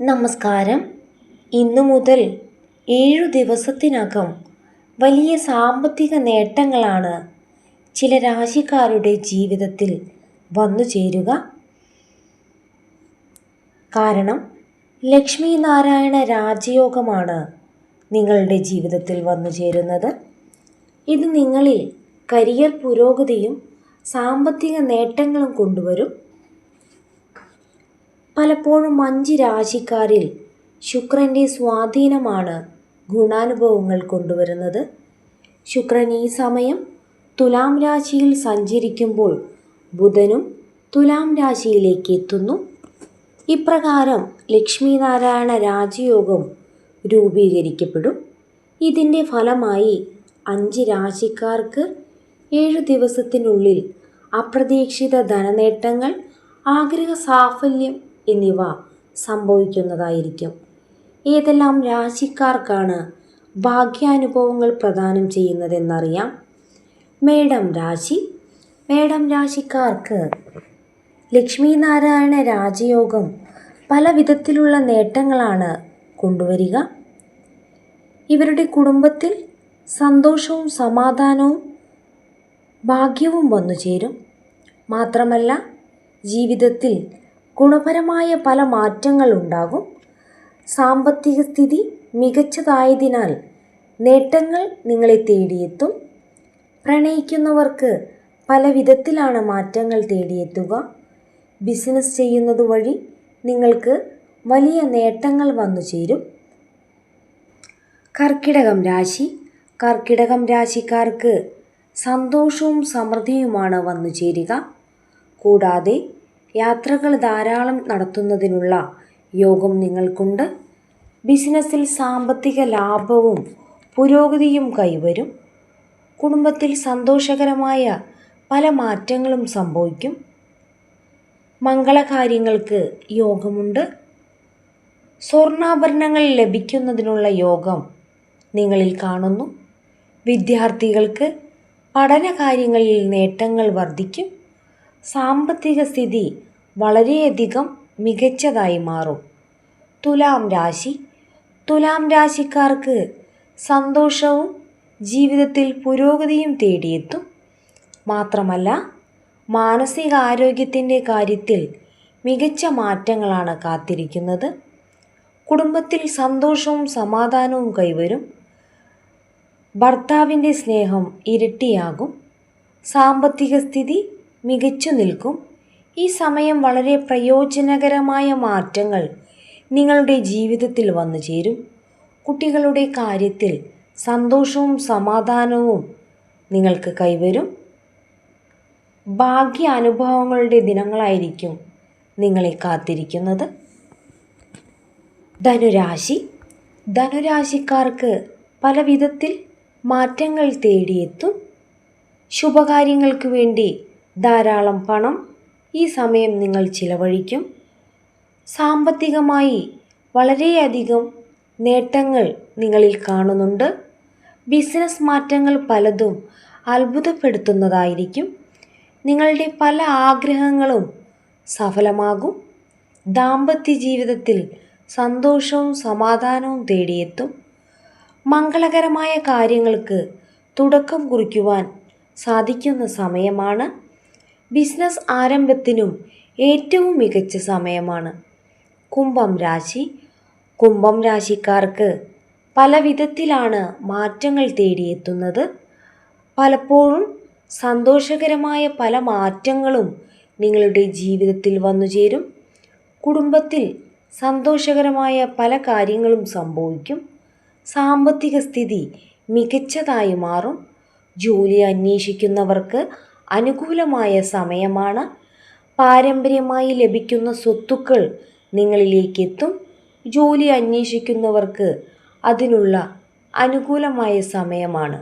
നമസ്കാരം. ഇന്നു മുതൽ ഏഴു ദിവസത്തിനകം വലിയ സാമ്പത്തിക നേട്ടങ്ങളാണ് ചില രാശിക്കാരുടെ ജീവിതത്തിൽ വന്നു ചേരുക. കാരണം ലക്ഷ്മി നാരായണ രാജയോഗമാണ് നിങ്ങളുടെ ജീവിതത്തിൽ വന്നു ചേരുന്നത്. ഇത് നിങ്ങളിൽ കരിയർ പുരോഗതിയും സാമ്പത്തിക നേട്ടങ്ങളും കൊണ്ടുവരും. പലപ്പോഴും അഞ്ച് രാശിക്കാരിൽ ശുക്രന്റെ സ്വാധീനമാണ് ഗുണാനുഭവങ്ങൾ കൊണ്ടുവരുന്നത്. ശുക്രൻ ഈ സമയം തുലാം രാശിയിൽ സഞ്ചരിക്കുമ്പോൾ ബുധനും തുലാം രാശിയിലേക്ക് എത്തുന്നു. ഇപ്രകാരം ലക്ഷ്മീനാരായണ രാജയോഗം രൂപീകരിക്കപ്പെടും. ഇതിന്റെ ഫലമായി അഞ്ച് രാശിക്കാർക്ക് ഏഴ് ദിവസത്തിനുള്ളിൽ അപ്രതീക്ഷിത ധനനേട്ടങ്ങൾ ആഗ്രഹ സാഫല്യം എന്നിവ സംഭവിക്കുന്നതായിരിക്കും. ഏതെല്ലാം രാശിക്കാർക്കാണ് ഭാഗ്യാനുഭവങ്ങൾ പ്രദാനം ചെയ്യുന്നതെന്നറിയാം. മേടം രാശി. മേടം രാശിക്കാർക്ക് ലക്ഷ്മീനാരായണ രാജയോഗം പല വിധത്തിലുള്ള നേട്ടങ്ങളാണ് കൊണ്ടുവരിക. ഇവരുടെ കുടുംബത്തിൽ സന്തോഷവും സമാധാനവും ഭാഗ്യവും വന്നു ചേരും മാത്രമല്ല ജീവിതത്തിൽ ഗുണപരമായ പല മാറ്റങ്ങൾ ഉണ്ടാകും സാമ്പത്തിക സ്ഥിതി മികച്ചതായതിനാൽ നേട്ടങ്ങൾ നിങ്ങളെ തേടിയെത്തും. പ്രണയിക്കുന്നവർക്ക് പല വിധത്തിലാണ് മാറ്റങ്ങൾ തേടിയെത്തുക. ബിസിനസ് ചെയ്യുന്നത് വഴി നിങ്ങൾക്ക് വലിയ നേട്ടങ്ങൾ വന്നു ചേരും. കർക്കിടകം രാശി. കർക്കിടകം രാശിക്കാർക്ക് സന്തോഷവും സമൃദ്ധിയുമാണ് വന്നു ചേരുക. കൂടാതെ യാത്രകൾ ധാരാളം നടത്തുന്നതിനുള്ള യോഗം നിങ്ങൾക്കുണ്ട്. ബിസിനസ്സിൽ സാമ്പത്തിക ലാഭവും പുരോഗതിയും കൈവരും. കുടുംബത്തിൽ സന്തോഷകരമായ പല മാറ്റങ്ങളും സംഭവിക്കും. മംഗളകാര്യങ്ങൾക്ക് യോഗമുണ്ട്. സ്വർണാഭരണങ്ങൾ ലഭിക്കുന്നതിനുള്ള യോഗം നിങ്ങളിൽ കാണുന്നു. വിദ്യാർത്ഥികൾക്ക് പഠനകാര്യങ്ങളിൽ നേട്ടങ്ങൾ വർദ്ധിക്കും. സാമ്പത്തിക സ്ഥിതി വളരെയധികം മികച്ചതായി മാറും. തുലാം രാശി. തുലാം രാശിക്കാർക്ക് സന്തോഷവും ജീവിതത്തിൽ പുരോഗതിയും തേടിയെത്തും. മാത്രമല്ല മാനസിക ആരോഗ്യത്തിന്റെ കാര്യത്തിൽ മികച്ച മാറ്റങ്ങളാണ് കാത്തിരിക്കുന്നത്. കുടുംബത്തിൽ സന്തോഷവും സമാധാനവും കൈവരും. ഭർത്താവിന്റെ സ്നേഹം ഇരട്ടിയാകും. സാമ്പത്തിക സ്ഥിതി മികച്ചു നിൽക്കും. ഈ സമയം വളരെ പ്രയോജനകരമായ മാറ്റങ്ങൾ നിങ്ങളുടെ ജീവിതത്തിൽ വന്നു ചേരും. കുട്ടികളുടെ കാര്യത്തിൽ സന്തോഷവും സമാധാനവും നിങ്ങൾക്ക് കൈവരും. ഭാഗ്യ അനുഭവങ്ങളുടെ ദിനങ്ങളായിരിക്കും നിങ്ങളെ കാത്തിരിക്കുന്നത്. ധനുരാശി. ധനുരാശിക്കാർക്ക് പല വിധത്തിൽ മാറ്റങ്ങൾ തേടിയെത്തും. ശുഭകാര്യങ്ങൾക്ക് വേണ്ടി ധാരാളം പണം ഈ സമയം നിങ്ങൾ ചിലവഴിക്കും. സാമ്പത്തികമായി വളരെയധികം നേട്ടങ്ങൾ നിങ്ങളിൽ കാണുന്നുണ്ട്. ബിസിനസ് മാറ്റങ്ങൾ പലതും അത്ഭുതപ്പെടുത്തുന്നതായിരിക്കും. നിങ്ങളുടെ പല ആഗ്രഹങ്ങളും സഫലമാകും. ദാമ്പത്യ ജീവിതത്തിൽ സന്തോഷവും സമാധാനവും തേടിയെത്തും. മംഗളകരമായ കാര്യങ്ങൾക്ക് തുടക്കം കുറിക്കുവാൻ സാധിക്കുന്ന സമയമാണ്. ബിസിനസ് ആരംഭത്തിനും ഏറ്റവും മികച്ച സമയമാണ്. കുംഭം രാശി. കുംഭം രാശിക്കാർക്ക് പല വിധത്തിലാണ് മാറ്റങ്ങൾ തേടിയെത്തുന്നത്. പലപ്പോഴും സന്തോഷകരമായ പല മാറ്റങ്ങളും നിങ്ങളുടെ ജീവിതത്തിൽ വന്നു ചേരും. കുടുംബത്തിൽ സന്തോഷകരമായ പല കാര്യങ്ങളും സംഭവിക്കും. സാമ്പത്തിക സ്ഥിതി മികച്ചതായി മാറും. ജോലി അന്വേഷിക്കുന്നവർക്ക് അനുകൂലമായ സമയമാണ്. പാരമ്പര്യമായി ലഭിക്കുന്ന സ്വത്തുക്കൾ നിങ്ങളിലേക്ക് എത്തും ജോലി അന്വേഷിക്കുന്നവർക്ക് അതിനുള്ള അനുകൂലമായ സമയമാണ്.